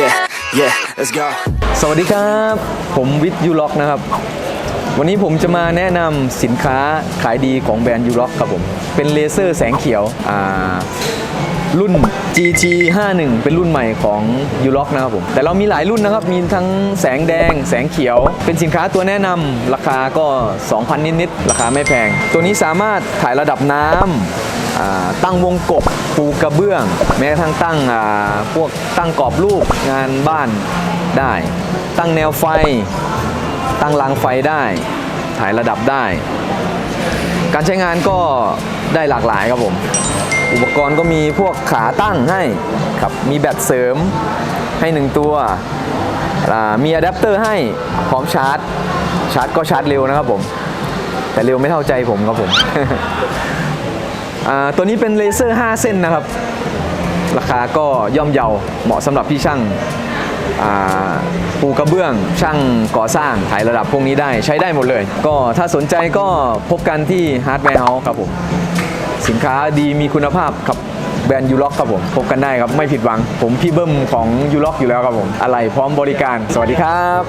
Yeah, let's go. สวัสดีครับ ผมวิทยูล็อกนะครับ วันนี้ผมจะมาแนะนำสินค้าขายดีของแบรนด์ยูล็อกครับผม เป็นเลเซอร์แสงเขียวอ่ารุ่น GT 51เป็นรุ่นใหม่ของยูล็อกนะครับผม แต่เรามีหลายรุ่นนะครับ มีทั้งแสงแดง แสงเขียว เป็นสินค้าตัวแนะนำราคาก็ 2,000 นิดๆ ราคาไม่แพง ตัวนี้สามารถถ่ายระดับน้ำ ตั้งวงกบปูกระเบื้อง แม้กระทั่งตั้งพวกตั้งกรอบรูปงานบ้านได้ ตั้งแนวไฟ ตั้งรางไฟได้ ถ่ายระดับได้ การใช้งานก็ได้หลากหลายครับผม อุปกรณ์ก็มีพวกขาตั้งให้ครับมีแบตเสริมให้หนึ่งตัวมีอะแดปเตอร์ให้พร้อมชาร์จ ชาร์จก็ชาร์จเร็วนะครับผม แต่เร็วไม่เท่าใจผมครับผม ตัวนี้เป็นเลเซอร์ 5 เส้นนะครับ ราคาก็ย่อมเยาเหมาะสำหรับพี่ช่างาปูกระเบื้องช่างก่อสร้างถ่ายระดับพวกนี้ได้ใช้ได้หมดเลย ก็ถ้าสนใจก็พบกันที่ฮาร์ดแวร์เฮาส์ครับผม สินค้าดีมีคุณภาพครับแบรนด์ยูล็อกครับผม พบกันได้ครับ ไม่ผิดหวัง ผมพี่เบิ้มของยูล็อกอยู่แล้วครับผม อะไรพร้อมบริการ สวัสดีครับ